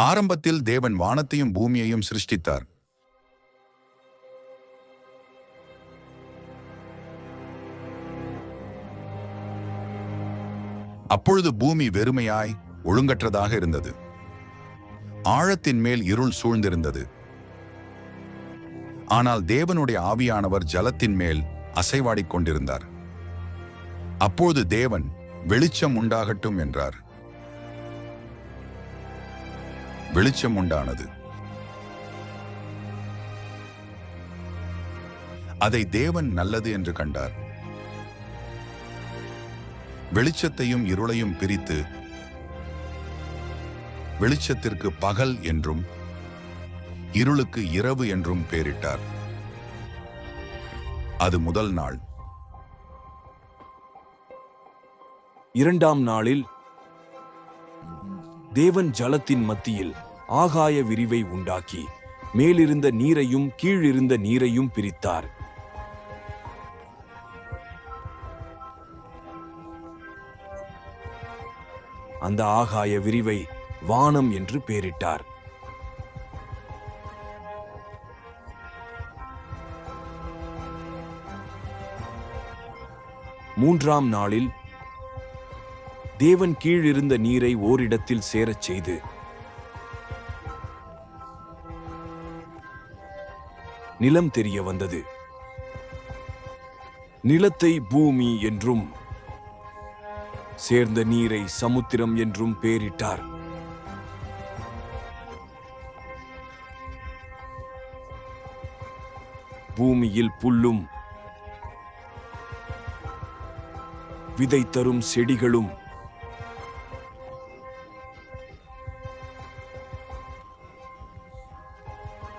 ஆரம்பத்தில் தேவன் வானத்தையும் பூமியையும் சிருஷ்டித்தார். அப்பொழுது பூமி வெறுமையாய் ஒழுங்கற்றதாக இருந்தது. ஆழத்தின் மேல் இருள் சூழ்ந்திருந்தது. ஆனால் தேவனுடைய ஆவியானவர் ஜலத்தின் மேல் அசைவாடிக் கொண்டிருந்தார். அப்போது தேவன் வெளிச்சம் உண்டாகட்டும் என்றார். வெளிச்சம் உண்டானது. அதை தேவன் நல்லது என்று கண்டார். வெளிச்சத்தையும் இருளையும் பிரித்து வெளிச்சத்திற்கு பகல் என்றும் இருளுக்கு இரவு என்றும் பெயரிட்டார். அது முதல் நாள். இரண்டாம் நாளில் தேவன் ஜலத்தின் மத்தியில் ஆகாய விரிவை உண்டாக்கி மேலிருந்த நீரையும் கீழிருந்த நீரையும் பிரித்தார். அந்த ஆகாய விரிவை வானம் என்று பெயரிட்டார். மூன்றாம் நாளில் தேவன் கீழிருந்த நீரை ஓரிடத்தில் சேரச் செய்து நிலம் தெரிய வந்தது. நிலத்தை பூமி என்றும் சேர்ந்த நீரை சமுத்திரம் என்றும் பெயரிட்டார் பூமியில் புல்லும் விதை தரும் செடிகளும்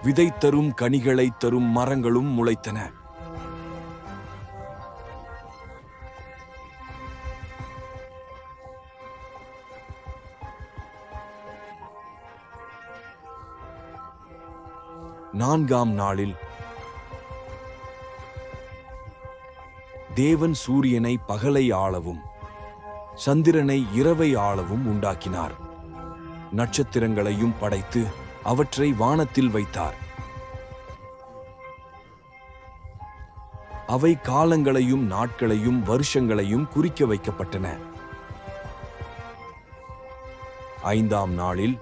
விதை தரும் கனிகளை தரும் மரங்களும் முளைத்தன. நான்காம் நாளில் தேவன் சூரியனை பகலை ஆளவும் சந்திரனை இரவை ஆளவும் உண்டாக்கினார். நட்சத்திரங்களையும் படைத்து அவற்றை வானத்தில் வைத்தார். அவை காலங்களையும் நாட்களையும் வருஷங்களையும் குறிக்க வைக்கப்பட்டன. ஐந்தாம் நாளில்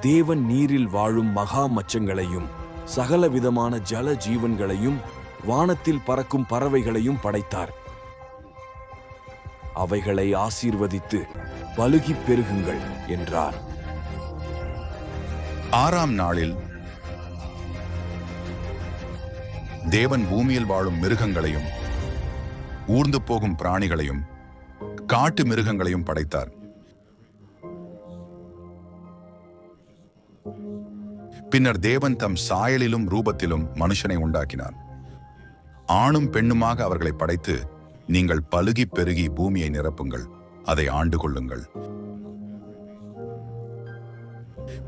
தேவன் நீரில் வாழும் மகா மச்சங்களையும் சகல விதமான ஜல ஜீவன்களையும் வானத்தில் பறக்கும் பறவைகளையும் படைத்தார். அவைகளை ஆசீர்வதித்து பழுகி பெருகுங்கள் என்றார். ஆறாம் நாளில் தேவன் பூமியில் வாழும் மிருகங்களையும் ஊர்ந்து போகும் பிராணிகளையும் காட்டு மிருகங்களையும் படைத்தார். பின்னர் தேவன் தம் சாயலிலும் ரூபத்திலும் மனுஷனை உண்டாக்கினார். ஆணும் பெண்ணுமாக அவர்களை படைத்து நீங்கள் பழுகி பெருகி பூமியை நிரப்புங்கள். அதை ஆண்டு கொள்ளுங்கள்.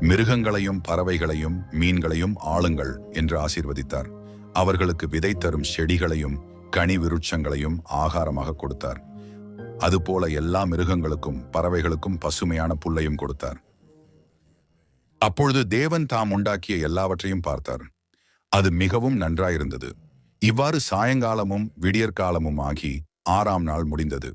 மிருகங்களையும் பறவைகளையும் மீன்களையும் ஆளுங்கள் என்று ஆசீர்வதித்தார். அவர்களுக்கு விதை தரும் செடிகளையும் கனி விருட்சங்களையும் ஆகாரமாக கொடுத்தார். அதுபோல எல்லா மிருகங்களுக்கும் பறவைகளுக்கும் பசுமையான புல்லையும் கொடுத்தார். அப்பொழுது தேவன் தாம் உண்டாக்கிய எல்லாவற்றையும் பார்த்தார். அது மிகவும் நன்றாயிருந்தது. இவ்வாறு சாயங்காலமும் விடியற்காலமும் ஆகி ஆறாம் நாள் முடிந்தது.